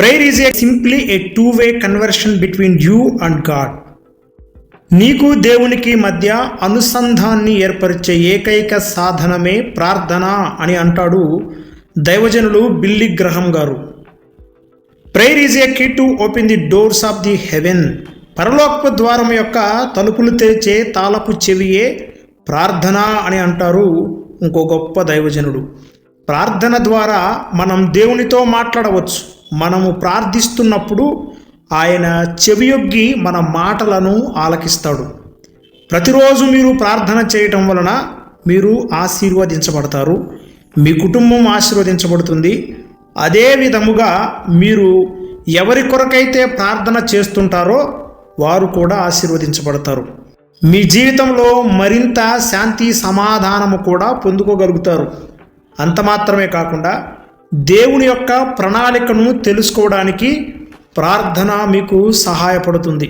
Prayer is a simply a two way conversation between you and God నీకు దేవునికి మధ్య అనుసంధాన్ని ఏర్పరిచే ఏకైక సాధనమే ప్రార్థన అని అంటాడు దైవజనులు బిల్లి గ్రహం గారు. Prayer is a key to open the doors of the heaven పరలోకపు ద్వారం యొక్క తలుపులు తెరిచే తాళపు చెవియే ప్రార్థన అని అంటారు ఇంకో గొప్ప దైవజనుడు. ప్రార్థన ద్వారా మనం దేవునితో మాట్లాడవచ్చు. మనము ప్రార్థిస్తున్నప్పుడు ఆయన చెవియొగ్గి మన మాటలను ఆలకిస్తాడు. ప్రతిరోజు మీరు ప్రార్థన చేయటం వలన మీరు ఆశీర్వదించబడతారు మీ కుటుంబం ఆశీర్వదించబడుతుంది. అదే విధముగా మీరు ఎవరి కొరకైతే ప్రార్థన చేస్తుంటారో వారు కూడా ఆశీర్వదించబడతారు. మీ జీవితంలో మరింత శాంతి సమాధానము కూడా పొందుకోగలుగుతారు. అంత మాత్రమే కాకుండా దేవుని యొక్క ప్రణాళికను తెలుసుకోవడానికి ప్రార్థన మీకు సహాయపడుతుంది.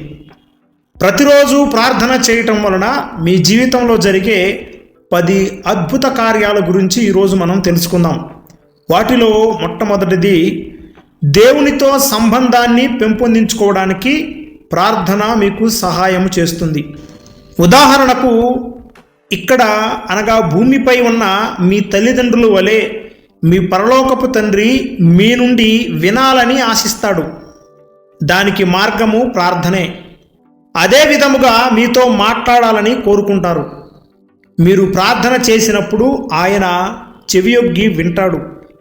ప్రతిరోజు ప్రార్థన చేయటం వలన మీ జీవితంలో జరిగే పది అద్భుత కార్యాల గురించి ఈరోజు మనం తెలుసుకుందాం. వాటిలో మొట్టమొదటిది దేవునితో సంబంధాన్ని పెంపొందించుకోవడానికి ప్రార్థన మీకు సహాయం చేస్తుంది. ఉదాహరణకు ఇక్కడ అనగా భూమిపై ఉన్న మీ తల్లిదండ్రుల వలె మీ పరలోకపు తండ్రి మీ నుండి వినాలని ఆశిస్తాడు. దానికి మార్గము ప్రార్థనే. అదే విధముగా మీతో మాట్లాడాలని కోరుకుంటారు. మీరు ప్రార్థన చేసినప్పుడు ఆయన చెవియొగ్గి వింటాడు.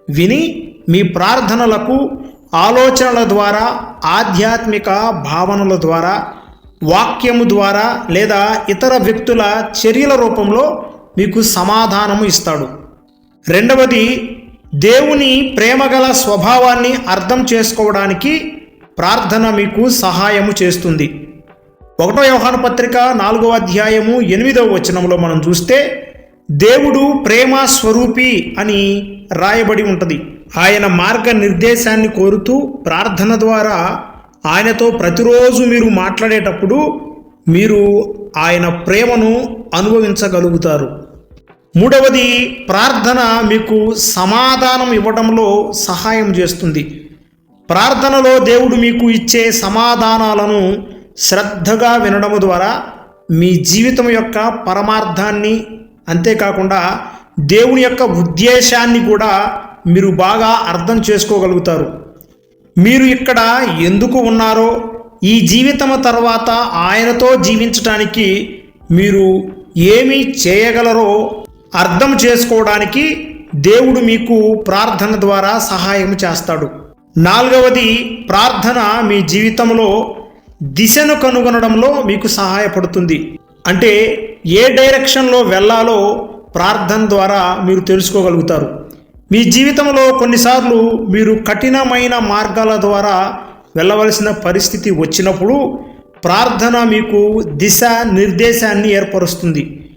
విని మీ ప్రార్థనలకు ఆలోచనల ద్వారా ఆధ్యాత్మిక భావనల ద్వారా వాక్యము ద్వారా లేదా ఇతర వ్యక్తుల చర్యల రూపంలో మీకు సమాధానము ఇస్తాడు. రెండవది దేవుని ప్రేమగల స్వభావాన్ని అర్థం చేసుకోవడానికి ప్రార్థన మీకు సహాయము చేస్తుంది. ఒకటో వ్యవహార పత్రిక నాలుగో అధ్యాయము ఎనిమిదవ వచనంలో మనం చూస్తే దేవుడు ప్రేమ స్వరూపి అని రాయబడి ఉంటుంది. ఆయన మార్గ నిర్దేశాన్ని కోరుతూ ప్రార్థన ద్వారా ఆయనతో ప్రతిరోజు మీరు మాట్లాడేటప్పుడు మీరు ఆయన ప్రేమను అనుభవించగలుగుతారు. మూడవది ప్రార్థన మీకు సమాధానం ఇవ్వడంలో సహాయం చేస్తుంది. ప్రార్థనలో దేవుడు మీకు ఇచ్చే సమాధానాలను శ్రద్ధగా వినడం ద్వారా మీ జీవితం యొక్క పరమార్థాన్ని అంతేకాకుండా దేవుని యొక్క ఉద్దేశాన్ని కూడా మీరు బాగా అర్థం చేసుకోగలుగుతారు. మీరు ఇక్కడ ఎందుకు ఉన్నారో ఈ జీవితం తర్వాత ఆయనతో జీవించటానికి మీరు ఏమి చేయగలరో అర్థం చేసుకోవడానికి దేవుడు మీకు ప్రార్థన ద్వారా సహాయం చేస్తాడు. నాలుగవది ప్రార్థన మీ జీవితంలో దిశను కనుగొనడంలో మీకు సహాయపడుతుంది. అంటే ఏ డైరెక్షన్లో వెళ్ళాలో ప్రార్థన ద్వారా మీరు తెలుసుకోగలుగుతారు. మీ జీవితంలో కొన్నిసార్లు మీరు కఠినమైన మార్గాల ద్వారా వెళ్ళవలసిన పరిస్థితి వచ్చినప్పుడు ప్రార్థన మీకు దిశ నిర్దేశాన్ని ఏర్పరుస్తుంది.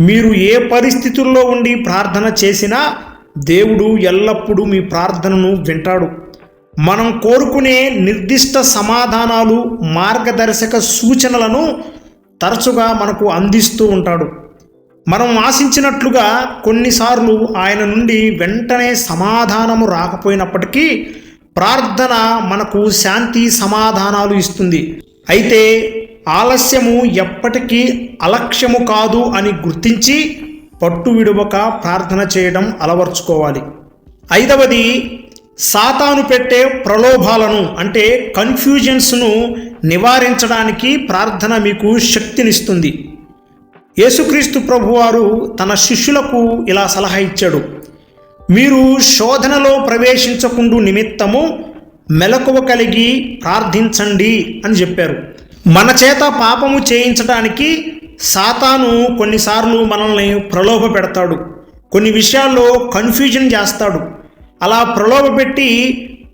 మీరు ఏ పరిస్థితుల్లో ఉండి ప్రార్థన చేసినా దేవుడు ఎల్లప్పుడూ మీ ప్రార్థనను వింటాడు. మనం కోరుకునే నిర్దిష్ట సమాధానాలు మార్గదర్శక సూచనలను తరచుగా మనకు అందిస్తూ ఉంటాడు. మనం ఆశించినట్లుగా కొన్నిసార్లు ఆయన నుండి వెంటనే సమాధానము రాకపోయినప్పటికీ ప్రార్థన మనకు శాంతి సమాధానాలు ఇస్తుంది. అయితే ఆలస్యము ఎప్పటికీ అలక్ష్యము కాదు అని గుర్తించి పట్టు విడువక ప్రార్థన చేయడం అలవర్చుకోవాలి. ఐదవది సాతాను పెట్టే ప్రలోభాలను అంటే కన్ఫ్యూజన్స్ను నివారించడానికి ప్రార్థన మీకు శక్తినిస్తుంది. యేసుక్రీస్తు ప్రభువారు తన శిష్యులకు ఇలా సలహా ఇచ్చాడు. మీరు శోధనలో ప్రవేశించకుండా నిమిత్తము మెలకువ కలిగి ప్రార్థించండి అని చెప్పారు. మన చేత పాపము చేయించడానికి సాతాను కొన్నిసార్లు మనల్ని ప్రలోభ పెడతాడు. కొన్ని విషయాల్లో కన్ఫ్యూజన్ చేస్తాడు. అలా ప్రలోభపెట్టి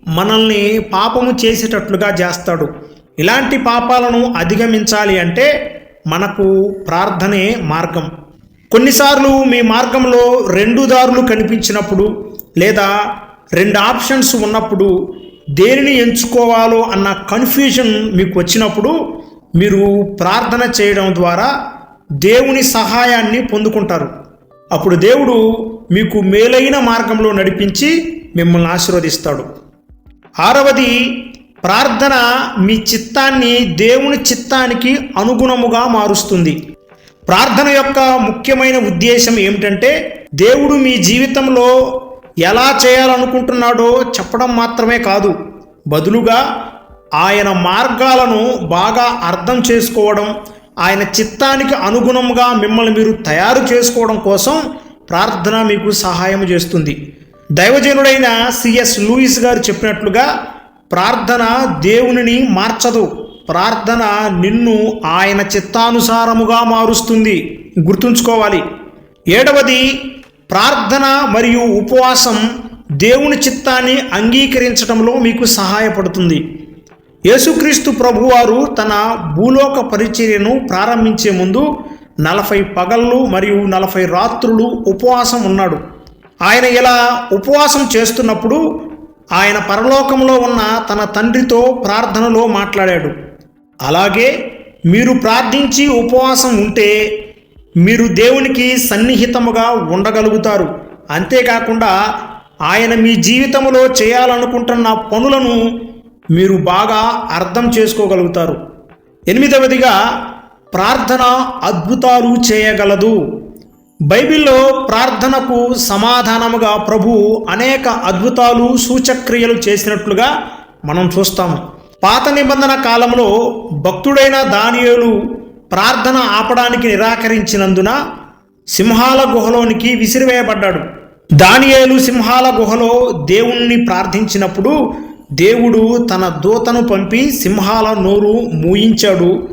మనల్ని పాపము చేసేటట్లుగా చేస్తాడు. ఇలాంటి పాపాలను అధిగమించాలి అంటే మనకు ప్రార్థనే మార్గం. కొన్నిసార్లు మీ మార్గంలో రెండు దారులు కనిపించినప్పుడు లేదా రెండు ఆప్షన్స్ ఉన్నప్పుడు దేనిని ఎంచుకోవాలో అన్న కన్ఫ్యూజన్ మీకు వచ్చినప్పుడు మీరు ప్రార్థన చేయడం ద్వారా దేవుని సహాయాన్ని పొందుకుంటారు. అప్పుడు దేవుడు మీకు మేలైన మార్గంలో నడిపించి మిమ్మల్ని ఆశీర్వదిస్తాడు. ఆరవది ప్రార్థన మీ చిత్తాన్ని దేవుని చిత్తానికి అనుగుణముగా మారుస్తుంది. ప్రార్థన యొక్క ముఖ్యమైన ఉద్దేశం ఏమిటంటే దేవుడు మీ జీవితంలో ఎలా చేయాలనుకుంటున్నాడో చెప్పడం మాత్రమే కాదు. బదులుగా ఆయన మార్గాలను బాగా అర్థం చేసుకోవడం ఆయన చిత్తానికి అనుగుణంగా మిమ్మల్ని మీరు తయారు చేసుకోవడం కోసం ప్రార్థన మీకు సహాయం చేస్తుంది. దైవజనుడైన సిఎస్ లూయిస్ గారు చెప్పినట్లుగా ప్రార్థన దేవునిని మార్చదు. ప్రార్థన నిన్ను ఆయన చిత్తానుసారముగా మారుస్తుంది. గుర్తుంచుకోవాలి. ఏడవది ప్రార్థన మరియు ఉపవాసం దేవుని చిత్తాన్ని అంగీకరించడంలో మీకు సహాయపడుతుంది. యేసుక్రీస్తు ప్రభువారు తన భూలోక పరిచర్యను ప్రారంభించే ముందు నలభై పగళ్ళు మరియు నలభై రాత్రులు ఉపవాసం ఉన్నాడు. ఆయన ఇలా ఉపవాసం చేస్తున్నప్పుడు ఆయన పరలోకంలో ఉన్న తన తండ్రితో ప్రార్థనలో మాట్లాడాడు. అలాగే మీరు ప్రార్థించి ఉపవాసం ఉంటే మీరు దేవునికి సన్నిహితముగా ఉండగలుగుతారు. అంతేకాకుండా ఆయన మీ జీవితంలో చేయాలనుకుంటున్న పనులను మీరు బాగా అర్థం చేసుకోగలుగుతారు. ఎనిమిదవదిగా ప్రార్థన అద్భుతాలు చేయగలదు. బైబిల్లో ప్రార్థనకు సమాధానముగా ప్రభు అనేక అద్భుతాలు సూచక్రియలు చేసినట్లుగా మనం చూస్తాము. పాత నిబంధన కాలంలో భక్తుడైన దానియులు ప్రార్థన ఆపడానికి నిరాకరించినందున సింహాల గుహలోనికి విసిరివేయబడ్డాడు. దానియేలు సింహాల గుహలో దేవుణ్ణి ప్రార్థించినప్పుడు దేవుడు తన దూతను పంపి సింహాల నోరు మూయించాడు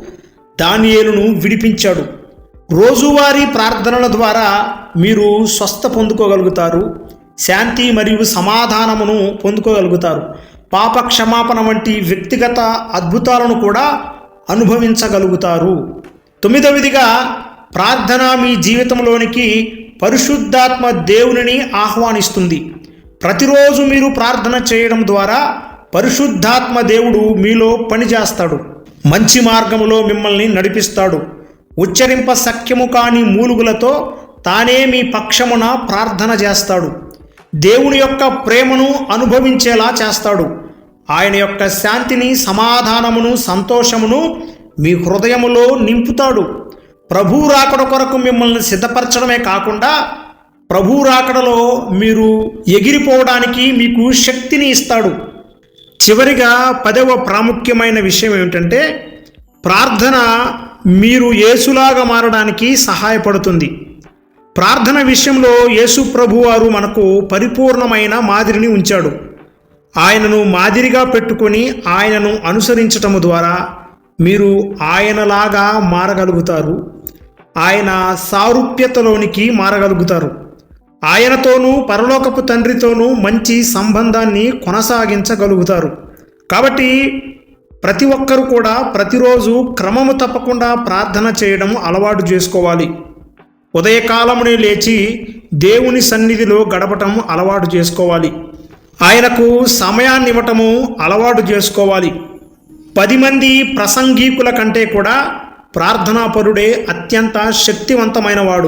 దానియేలును విడిపించాడు. రోజువారీ ప్రార్థనల ద్వారా మీరు స్వస్థ పొందుకోగలుగుతారు శాంతి మరియు సమాధానమును పొందుకోగలుగుతారు. పాప క్షమాపణ వంటి వ్యక్తిగత అద్భుతాలను కూడా అనుభవించగలుగుతారు. తొమ్మిదవదిగా ప్రార్థన మీ జీవితంలోనికి పరిశుద్ధాత్మ దేవునిని ఆహ్వానిస్తుంది. ప్రతిరోజు మీరు ప్రార్థన చేయడం ద్వారా పరిశుద్ధాత్మ దేవుడు మీలో పనిచేస్తాడు. మంచి మార్గములో మిమ్మల్ని నడిపిస్తాడు. ఉచ్చరింప సఖ్యము కాని మూలుగులతో తానే మీ పక్షమున ప్రార్థన చేస్తాడు. దేవుని యొక్క ప్రేమను అనుభవించేలా చేస్తాడు. ఆయన యొక్క శాంతిని సమాధానమును సంతోషమును మీ హృదయములో నింపుతాడు. ప్రభు రాకడ కొరకు మిమ్మల్ని సిద్ధపరచడమే కాకుండా ప్రభు రాకడలో మీరు ఎగిరిపోవడానికి మీకు శక్తిని ఇస్తాడు. చివరిగా పదవ ప్రాముఖ్యమైన విషయం ఏమిటంటే ప్రార్థన మీరు యేసులాగా మారడానికి సహాయపడుతుంది. ప్రార్థన విషయంలో యేసు ప్రభువారు మనకు పరిపూర్ణమైన మాదిరిని ఉంచాడు. ఆయనను మాదిరిగా పెట్టుకొని ఆయనను అనుసరించటము ద్వారా మీరు ఆయనలాగా మారగలుగుతారు. ఆయన సారూప్యతలోనికి మారగలుగుతారు. ఆయనతోనూ పరలోకపు తండ్రితోనూ మంచి సంబంధాన్ని కొనసాగించగలుగుతారు. కాబట్టి ప్రతి ఒక్కరు కూడా ప్రతిరోజు క్రమము తప్పకుండా ప్రార్థన చేయడం అలవాటు చేసుకోవాలి. ఉదయకాలమునే లేచి దేవుని సన్నిధిలో గడపటం అలవాటు చేసుకోవాలి. ఆయనకు సమయాన్ని ఇవ్వటము అలవాటు చేసుకోవాలి. పది మంది ప్రసంగీకుల కంటే కూడా ప్రార్థనాపరుడే అత్యంత శక్తివంతమైనవాడు.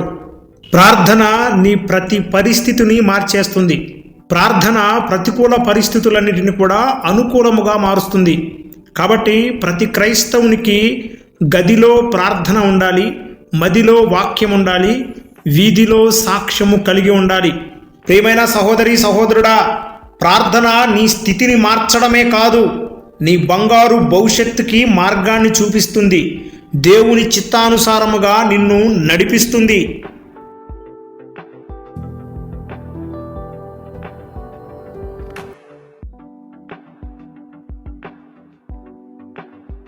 ప్రార్థన నీ ప్రతి పరిస్థితిని మార్చేస్తుంది. ప్రార్థన ప్రతికూల పరిస్థితులన్నిటిని కూడా అనుకూలముగా మారుస్తుంది. కాబట్టి ప్రతి క్రైస్తవునికి గదిలో ప్రార్థన ఉండాలి మదిలో వాక్యం ఉండాలి వీధిలో సాక్ష్యము కలిగి ఉండాలి. ప్రియమైన సహోదరి సహోదరుడా ప్రార్థన నీ స్థితిని మార్చడమే కాదు నీ బంగారు భవిష్యత్తుకి మార్గాన్ని చూపిస్తుంది. దేవుని చిత్తానుసారముగా నిన్ను నడిపిస్తుంది.